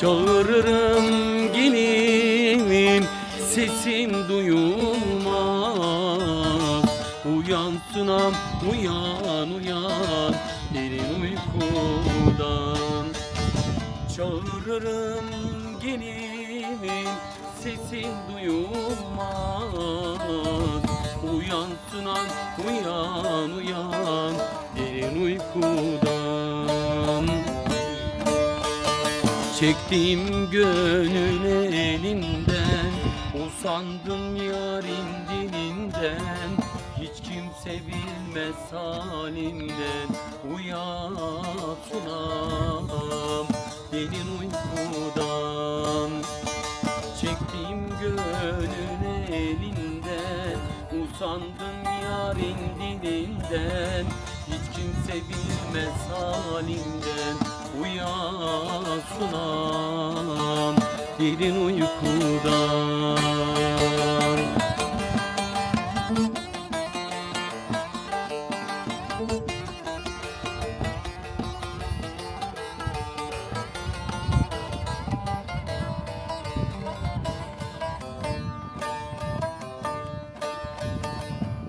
Çağırırım gelin sesim duyulmaz. Uyan sunam uyan uyan derin uykudan. Çağırırım gelin sesim duyulmaz. Uyan sunam uyan uyan derin uykudan Çektiğim gönül elinden Usandım yarın dilinden Hiç kimse bilmez halimden. Uyansınam derin uykudan. Çektiğim gönül elinden Usandım yarın dilinden Hiç kimse bilmez halimden Uyansınam derin uykudan.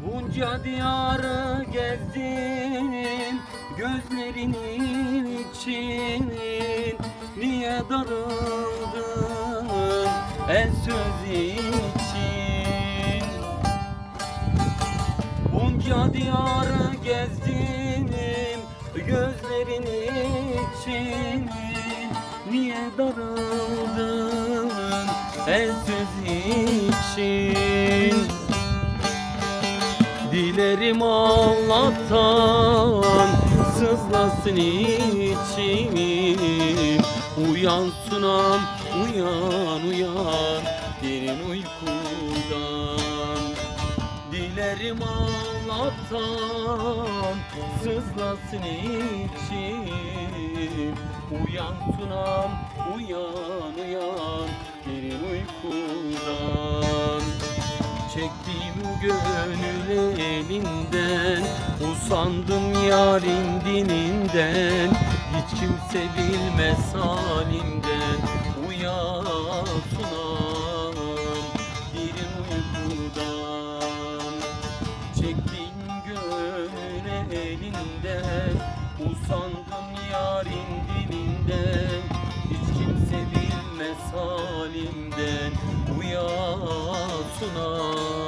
Bunca diyarı gezdim gözlerinin için Niye darıldın el söz için? Bunca diyarı gezdim gözlerin için Niye darıldın el söz için? Dilerim Allah'tan sızlasın içim Uyan sunam uyan uyan derin uykudan. Dilerim Allah'tan sızlasın içim. Uyan sunam uyan uyan derin uykudan. Çektiğim gönül elinden Usandım yarın dininden Hiç kimse bilmez halimden. Uyansınam derin uykudan. Çektiğim gönül elinden Usandım yarın dininden. Hiç kimse bilmez halimden. Derin uykudan